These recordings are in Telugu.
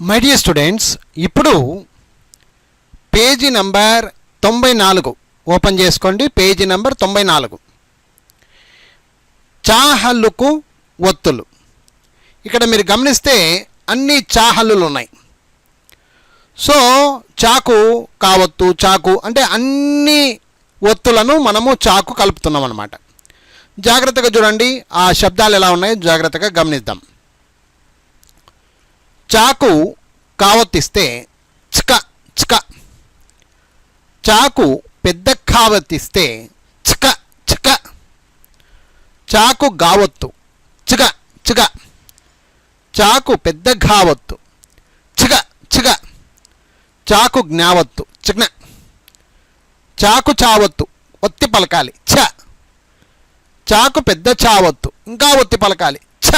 మై డియర్ స్టూడెంట్స్ ఇప్పుడు పేజీ నంబర్ తొంభై నాలుగు. ఓపెన్ చేసుకోండి. పేజీ నంబర్ తొంభై నాలుగు. చాహల్లుకు ఒత్తులు. ఇక్కడ మీరు గమనిస్తే అన్ని చాహల్లులు ఉన్నాయి. సో చాకు కావత్తు చాకు అంటే అన్ని ఒత్తులను మనము చాకు కలుపుతున్నాం అన్నమాట జాగ్రత్తగా చూడండి. ఆ శబ్దాలు ఎలా ఉన్నాయో? జాగ్రత్తగా గమనిద్దాం. చాకు కావత్తిస్తే చిక చిక. చాకు పెద్ద కావత్తిస్తే చిక చిక. చాకు గావత్తు చిగ చిగ చాకు పెద్ద ఘావత్తు చిగ చిగ చాకు జ్ఞావత్తు చిగ్న చాకు చావత్తు ఒత్తి పలకాలి ఛ. చాకు పెద్ద చావత్తు ఇంకా ఒత్తి పలకాలి ఛ.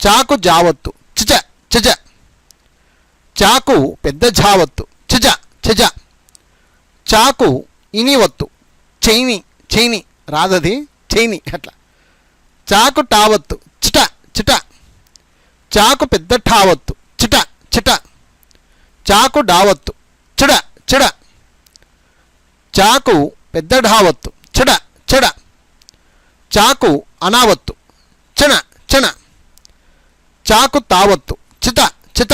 చాకు జావత్తు చజ. చాకు పెద్ద ఝావత్తు. చజ చజ. చాకు ఇనివత్తు. చైని చైని. రాదది చైని అట్లా. చాకు టావత్తు చిట చిట. చాకు పెద్ద ఠావత్తు. చిట చిట. చాకు డావత్తు చిడ చిడ. చాకు పెద్ద ఢావత్తు. చిడ చిడ. చాకు అనావత్తు. చిన చిన. చాకు తావత్తు. చిత చిత.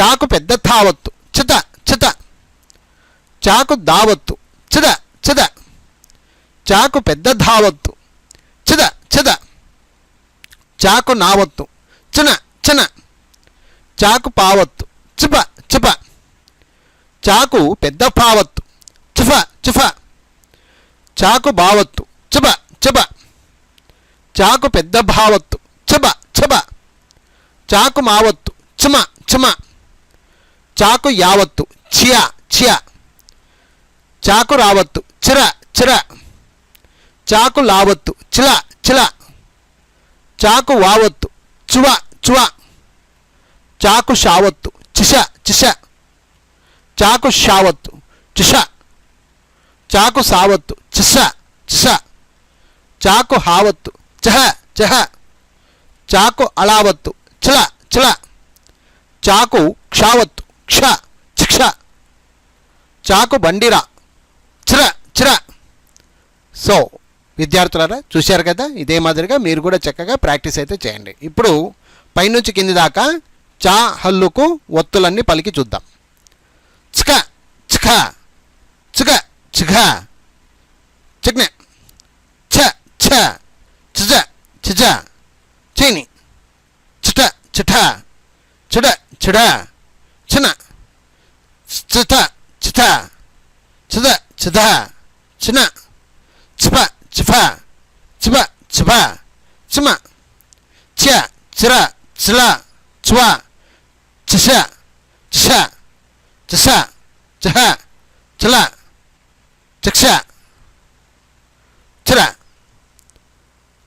చాకు పెద్ద థావత్తు. చిత చిత. చాకు దావత్తు. చిద చిద. చాకు పెద్ద ధావత్తు చిద చిద. చాకు నావత్తు. చిన చిన. చాకు పావత్తు. చిప చిప. చాకు పెద్ద పావత్తు. చిఫ చిఫ. చాకు బావత్తు. చిప చిప. చాకు పెద్ద భావత్తు. చాకు మావత్తు. చిమ చిమ. చాకు యావత్తు. చియా చియా చాకు రావత్తు. చిర చిర చాకు లావత్తు. చిల చిల చాకు వావత్తు. చువ చువ. చాకు షావత్తు. చిష చిష చాకు షావత్తు. చిష చాకు సావత్తు. చిష చిష చాకు హావత్తు. చహ చహ చాకు అలావత్తు చిల చిల చాకు క్షావత్తు క్ష చిక్ష చాకు బండిరా చిర చిర సో విద్యార్థులారా చూశారు కదా ఇదే మాదిరిగా మీరు కూడా చక్కగా ప్రాక్టీస్ అయితే చేయండి. ఇప్పుడు పైనుంచి కింది దాకా చా హల్లుకు ఒత్తులన్నీ పలికి చూద్దాం. చిక చిక చిక చిక చిక్న ఛ ఛ. చిజ చిజ చిఠ చిడ చిడ చిన చిత చిత చిద చిద చిన చిప చిఫ చిప చిప చిమ చ చిర చిల చువ చిష చిష చిష చిహ చిల చిక్ష చిర.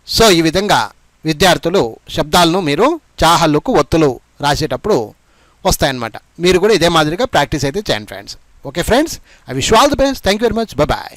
సో ఈ విధంగా విద్యార్థులు శబ్దాలను మీరు చాహల్లుకు ఒత్తులు రాసేటప్పుడు వస్తాయన్నమాట. మీరు కూడా ఇదే మాదిరిగా ప్రాక్టీస్ అయితే చేయండి friends. Okay friends? I wish all the best. Thank you very much. Bye.